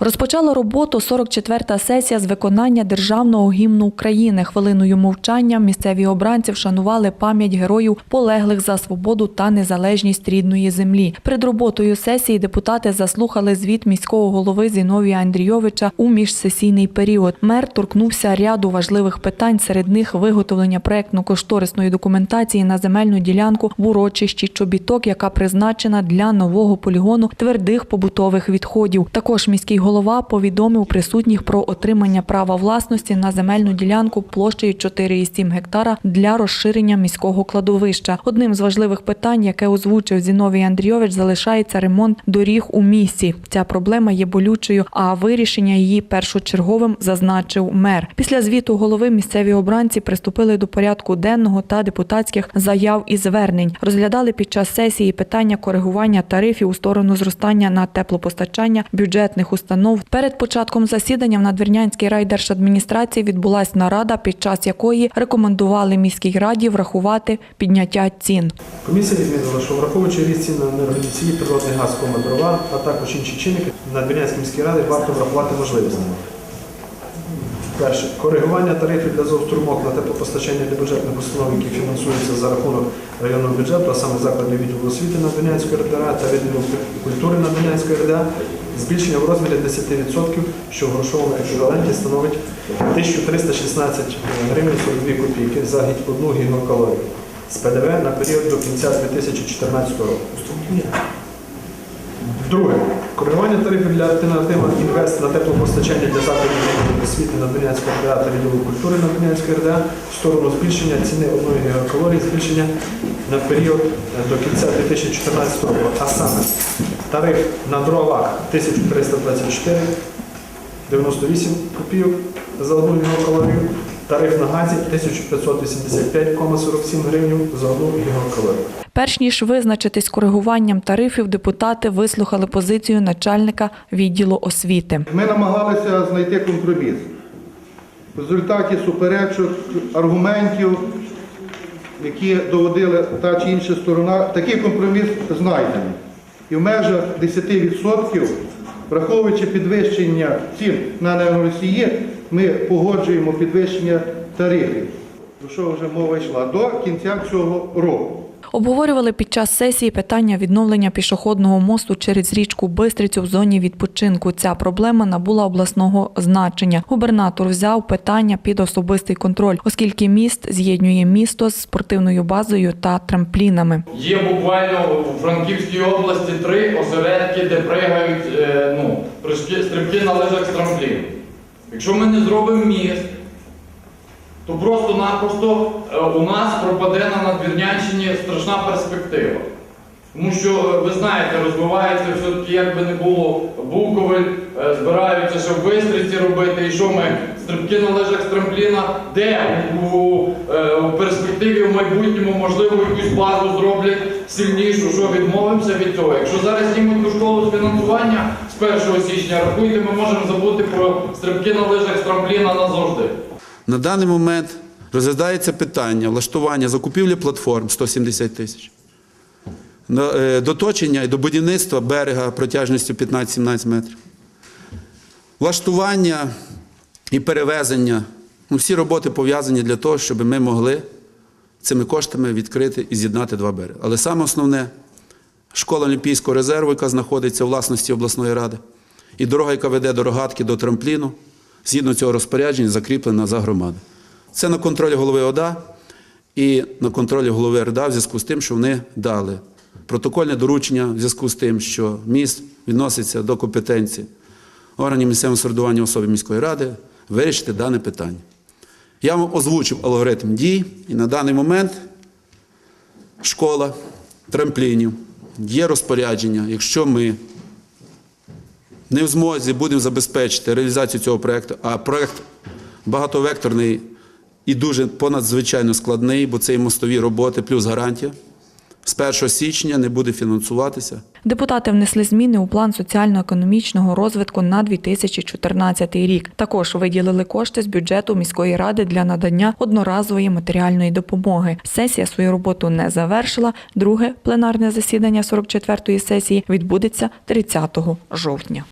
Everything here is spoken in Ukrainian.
Розпочала роботу 44-та сесія з виконання державного гімну України. Хвилиною мовчання місцеві обранці вшанували пам'ять героїв, полеглих за свободу та незалежність рідної землі. Перед роботою сесії депутати заслухали звіт міського голови Зіновія Андрійовича у міжсесійний період. Мер торкнувся ряду важливих питань. Серед них виготовлення проектно-кошторисної документації на земельну ділянку в урочищі Чобіток, яка призначена для нового полігону твердих побутових відходів. Також міський голова повідомив присутніх про отримання права власності на земельну ділянку площею 4,7 гектара для розширення міського кладовища. Одним з важливих питань, яке озвучив Зіновій Андрійович, залишається ремонт доріг у місті. Ця проблема є болючою, а вирішення її першочерговим зазначив мер. Після звіту голови місцеві обранці приступили до порядку денного та депутатських заяв і звернень. Розглядали під час сесії питання коригування тарифів у сторону зростання на теплопостачання бюджетних установ. Перед початком засідання в Надвірнянській райдержадміністрації відбулась нарада, під час якої рекомендували міській раді врахувати підняття цін. Комісія відмінила, що враховуючи ріст цін на енергоносії, природний газ, кома а також інші чинники, на Двірнянській міській раді варто врахувати можливості. Перше. Коригування тарифів для зовструмок на теплопостачання для бюджетних установ, які фінансуються за рахунок районного бюджету, а саме закладів відділу освіти на Двірнянської РДА та відділу культури на Двірнянської РДА, збільшення в розмірі 10%, що в грошовому еквіваленті становить 1316 гривень 42 копійки за одну гігакалорію з ПДВ на період до кінця 2014 року. Друге. Коригування тарифів для альтернатива інвест на теплопостачання для закладів освіти на Донецької РДА та відділу культури на Донецької РДА в сторону збільшення ціни одної гігакалорії, збільшення на період е, до кінця 2014 року. А саме тариф на дровах 1324 98 копійок за одну гігакалорію, тариф на газі 1585,47 гривень за одну гігакалорію. Перш ніж визначитись коригуванням тарифів, депутати вислухали позицію начальника відділу освіти. Ми намагалися знайти компроміс. В результаті суперечок, аргументів, які доводили та чи інша сторона, такий компроміс знайдений. І в межах 10%, враховуючи підвищення цін на енергоносії, ми погоджуємо підвищення тарифів. Про що вже мова йшла до кінця цього року. Обговорювали під час сесії питання відновлення пішохідного мосту через річку Бистрицю в зоні відпочинку. Ця проблема набула обласного значення. Губернатор взяв питання під особистий контроль, оскільки міст з'єднує місто з спортивною базою та трамплінами. Є буквально у Франківській області три осередки, де пригають е, ну, стрибки на лижах з трампліну. Якщо ми не зробимо міст, то просто-напросто е, у нас пропаде на Надвірнянщині страшна перспектива. Тому що, е, ви знаєте, розвивається все-таки, як би не було, Буковель, е, збираються ще в Бистриці робити, і що ми, стрибки на лижах з трампліна, де у, у перспективі в майбутньому, можливо, якусь базу зроблять сильнішу, що відмовимося від цього. Якщо зараз знімуть ту школу з фінансування з 1 січня, рахуйте, ми можемо забути про стрибки на лижах з трампліна назавжди. На даний момент розглядається питання влаштування закупівлі платформ 170 тисяч, е, доточення і до будівництва берега протяжністю 15-17 метрів, влаштування і перевезення. Ну, всі роботи пов'язані для того, щоб ми могли цими коштами відкрити і з'єднати два береги. Але саме основне школа Олімпійського резерву, яка знаходиться у власності обласної ради, і дорога, яка веде до рогатки до трампліну, згідно цього розпорядження, закріплена за громади. Це на контролі голови ОДА і на контролі голови РДА в зв'язку з тим, що вони дали протокольне доручення в зв'язку з тим, що міст відноситься до компетенції органів місцевого самоврядування особи міської ради вирішити дане питання. Я вам озвучив алгоритм дій, і на даний момент школа трамплінів є розпорядження, якщо ми не в змозі будемо забезпечити реалізацію цього проєкту, а проєкт багатовекторний і дуже понадзвичайно складний, бо це і мостові роботи плюс гарантія. З 1 січня не буде фінансуватися. Депутати внесли зміни у план соціально-економічного розвитку на 2014 рік. Також виділили кошти з бюджету міської ради для надання одноразової матеріальної допомоги. Сесія свою роботу не завершила. Друге пленарне засідання 44-ї сесії відбудеться 30 жовтня.